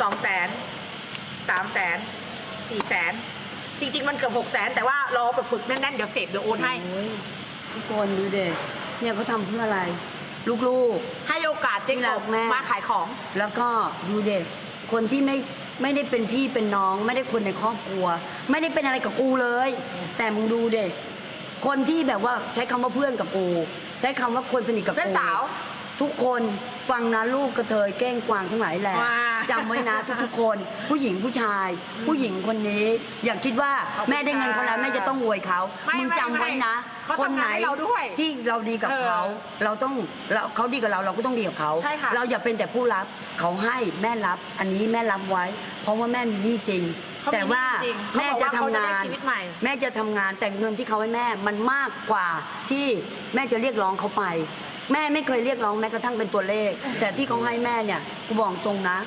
สองแสนสามแสนสี่แสนจริง ๆ มันเกือบหกแสนแต่ว่ารอปึกๆแน่นๆ เดี๋ยวเสร็จเดี๋ยวโอนให้ โอ้ยทุกคนดูเด็เนี่ยเขาทำเพื่ออะไร ลูก ให้โอกาสเจ๊ที่กรักบแม่มาขายของ ๆ แล้วก็ดูเด็คนที่ไม่ไม่ได้เป็นพี่เป็นน้อง ไม่ได้คนในครอบครัว ไม่ได้เป็นอะไรกับกูเลย แต่มึงดูเด็คนที่แบบว่าใช้คำว่าเพื่อนกับกู ใช้คำว่าคนสนิทกับเพื่อนกูสาว ทุกคนฟังนะลูกกระเทยเก้งกวางทั้งหลายแหละว้าจำไว้นะทุกๆคน ผู้หญิงผู้ชาย ผู้หญิงคนนี้ อย่าคิดว่าขอบคุณแม่ได้เงินเขาแล้วค่ะแม่จะต้องอวยเขาไม่มึงจำไว้นะ ไม่คนไหนเขาทำงานให้เราด้วยที่เราดีกับเออเขาเราต้องเราเขาดีกับเราเราก็ต้องดีกับเขาใช่ค่ะเราอย่าเป็นแต่ผู้รับเขาให้แม่รับอันนี้แม่รับไว้ เพราะว่าแม่มีหนี้จริง เขามีแต่ว่าหนี้จริงเขาแม่บอกจะว่าทำเขาจะงาได้น ชีวิตใหม่ แม่จะทำงานแต่เงินที่เขาให้แม่มันมากกว่าที่แม่จะเรียกร้องเขาไป แม่ไม่เคยเรียกร้องแม้กระทั่งเป็นตัวเลข แต่ที่เขาให้แม่เนี่ยกูบอกตรงนะ